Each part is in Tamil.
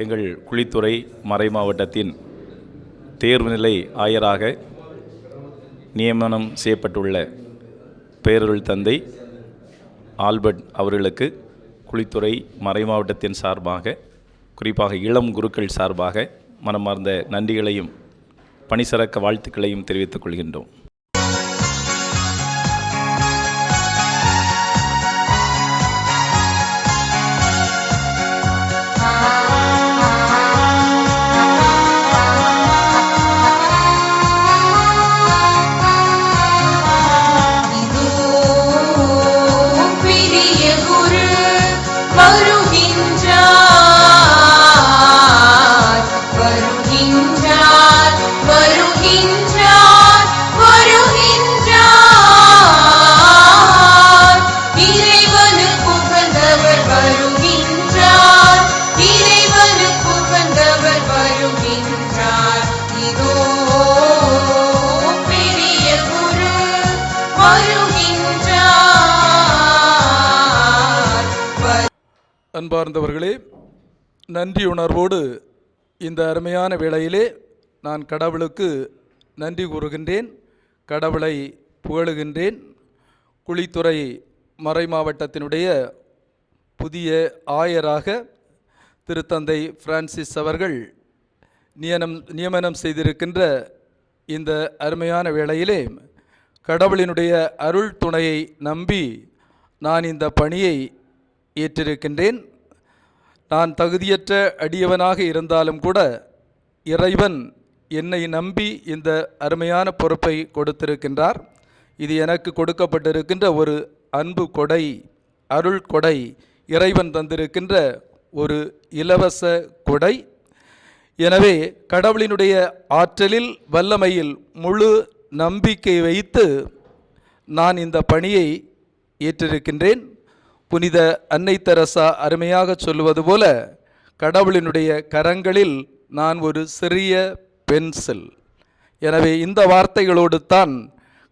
எங்கள் குழித்துறை மறை மாவட்டத்தின் தேர்வுநிலை ஆயராக நியமனம் செய்யப்பட்டுள்ள பேரருள் தந்தை ஆல்பர்ட் அவர்களுக்கு குழித்துறை மறை மாவட்டத்தின் சார்பாக குறிப்பாக இளம் குருக்கள் சார்பாக மனமார்ந்த நன்றிகளையும் பணிசிறக்க வாழ்த்துக்களையும் தெரிவித்துக் கொள்கின்றோம். madrugada. அன்பார்ந்தவர்களே நன்றியுணர்வோடு இந்த அருமையான வேளையிலே நான் கடவுளுக்கு நன்றி கூறுகின்றேன் கடவுளை புகழுகின்றேன். குழித்துறை மறை மாவட்டத்தினுடைய புதிய ஆயராக திருத்தந்தை பிரான்சிஸ் அவர்கள் நியமனம் நியமனம் செய்திருக்கின்ற இந்த அருமையான வேளையிலே கடவுளினுடைய அருள் துணையை நம்பி நான் இந்த பணியை ஏற்றிருக்கின்றேன். நான் தகுதியற்ற அடியவனாக இருந்தாலும் கூட இறைவன் என்னை நம்பி இந்த அருமையான பொறுப்பை கொடுத்திருக்கின்றார். இது எனக்கு கொடுக்கப்பட்டிருக்கின்ற ஒரு அன்பு கொடை அருள் கொடை இறைவன் தந்திருக்கின்ற ஒரு இலவச கொடை. எனவே கடவுளினுடைய ஆற்றலில் வல்லமையில் முழு நம்பிக்கை வைத்து நான் இந்த பணியை ஏற்றிருக்கின்றேன். புனித அன்னை தெரசா அருமையாக சொல்லுவது போல கடவுளினுடைய கரங்களில் நான் ஒரு சிறிய பென்சில். எனவே இந்த வார்த்தைகளோடு தான்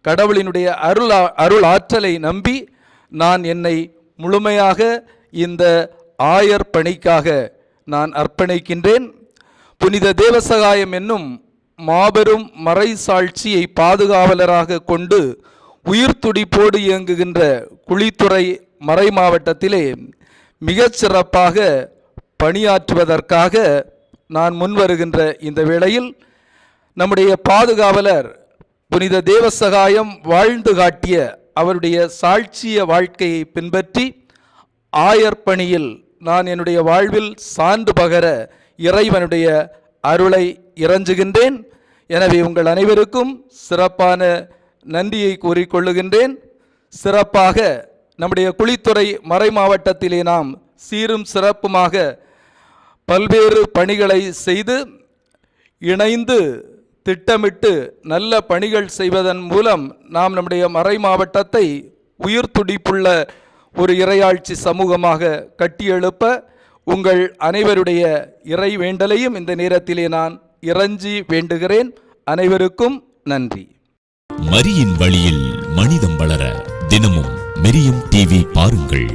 கடவுளினுடைய அருள் அருள் ஆற்றலை நம்பி நான் என்னை முழுமையாக இந்த ஆயர் பணிக்காக நான் அர்ப்பணிக்கின்றேன். புனித தேவசகாயம் என்னும் மாபெரும் மறை சாட்சியை பாதுகாவலராக கொண்டு உயிர் துடிப்போடு இயங்குகின்ற குழித்துறை மறை மாவட்டத்திலே மிகச் சிறப்பாக பணியாற்றுவதற்காக நான் முன்வருகின்ற இந்த வேளையில் நம்முடைய பாதுகாவலர் புனித தேவசகாயம் வாழ்ந்து காட்டிய அவருடைய சாட்சிய வாழ்க்கையை பின்பற்றி ஆயர் பணியில் நான் என்னுடைய வாழ்வில் சான்று பகர இறைவனுடைய அருளை இறைஞ்சுகின்றேன். எனவே உங்கள் அனைவருக்கும் சிறப்பான நன்றியை கூறிக்கொள்ளுகின்றேன். சிறப்பாக நம்முடைய குழித்துறை மறை மாவட்டத்திலே நாம் சீரும் சிறப்புமாக பல்வேறு பணிகளை செய்து இணைந்து திட்டமிட்டு நல்ல பணிகள் செய்வதன் மூலம் நாம் நம்முடைய மறை மாவட்டத்தை உயிர் துடிப்புள்ள ஒரு இறையாட்சி சமூகமாக கட்டியெழுப்ப உங்கள் அனைவருடைய இறை வேண்டலையும் இந்த நேரத்திலே நான் இறஞ்சி வேண்டுகிறேன். அனைவருக்கும் நன்றி. மரியின் வழியில் மனிதம் வளர தினமும் மெரியம் டிவி பாருங்கள்.